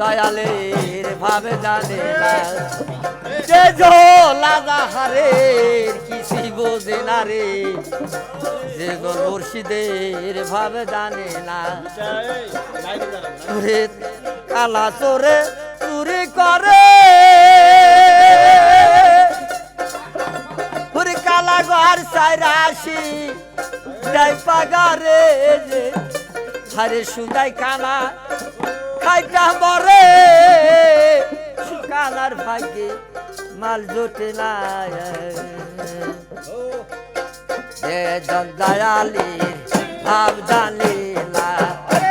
দয়ালের ভাবে জানে না। যে ঝোলা হারে বোঝে না রে যে গর ভাবে জানে না। চুরে কালা চোরে চুরি করে। কালা ঘর সাইরাশি যাই পাগারে যে হারে সুদাই কালা খাইটা মরে। কালার ভাগ্যে মাল জোটে না সে দল দয়ালির ভাব জানিলা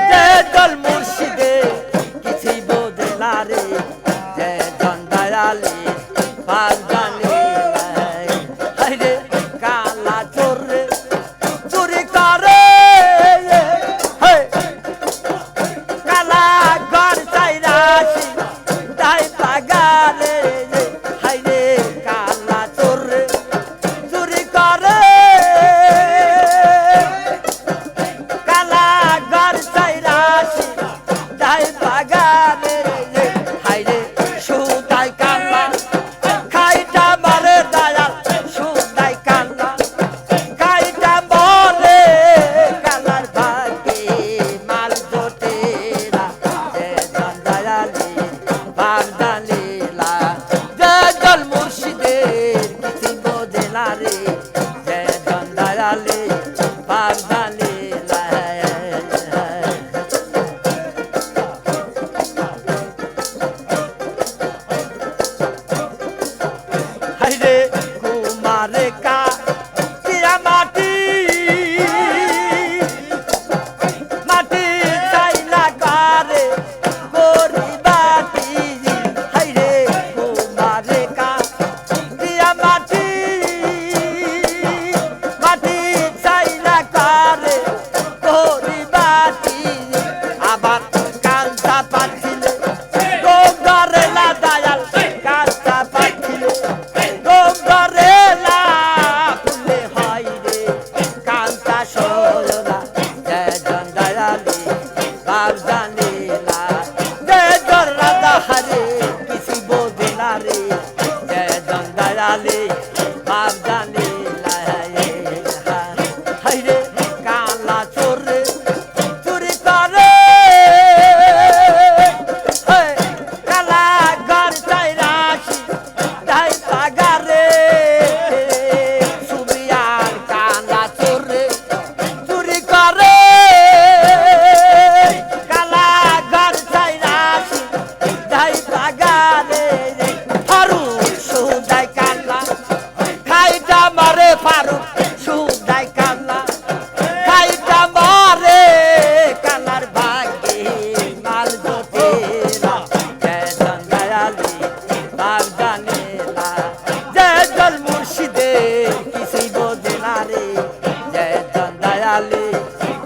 যে দল মুর্শিদে কিছুই বোধে রে।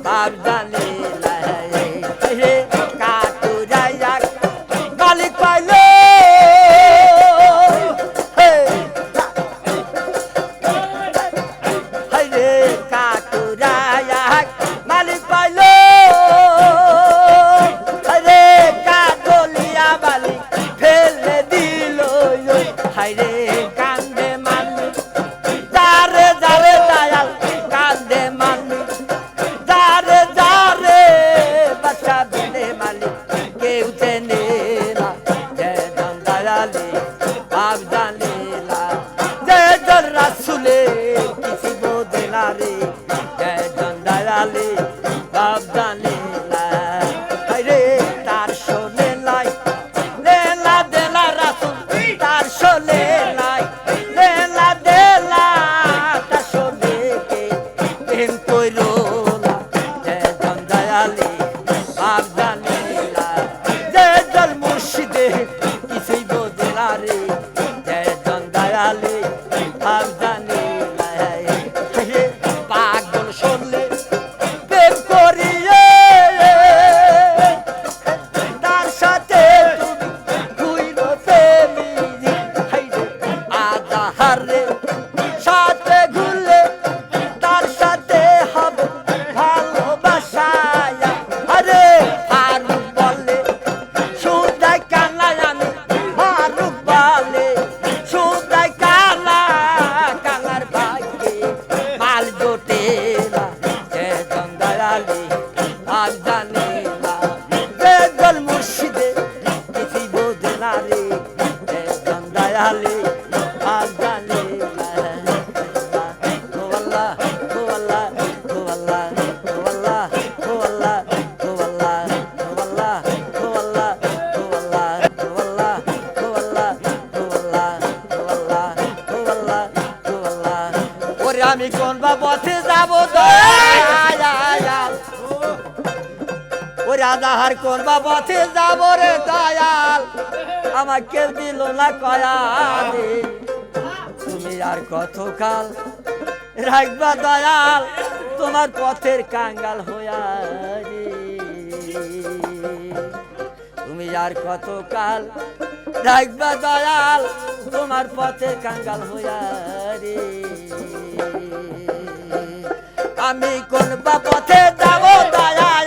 Bardalé. না আহারে সাথে ঘুরলে তার সাথে হবে ভালোবাসায়। আরে ফারুক বলে, সুদাই কানা আমি ফারুক বলে, সুদাই কানা কানার ভাগ্যে মাল জোটে না, যে জঙ্গলালি ভাগ জানে আমি কোন বা পথে যাব? ও কোন পথে যাব রে দয়াল? আমাকে দিল না কয়ালে তুমি আর কতকাল রাখবা দয়াল? তোমার পথের কাঙ্গাল হয়ে তুমি আর কতকাল রাখবা দয়াল? তোমার পথের কাঙ্গাল হইয়া আমি কোন বা পথে যাব দয়া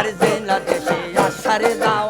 আমার জেলা দেশে আসারে দাও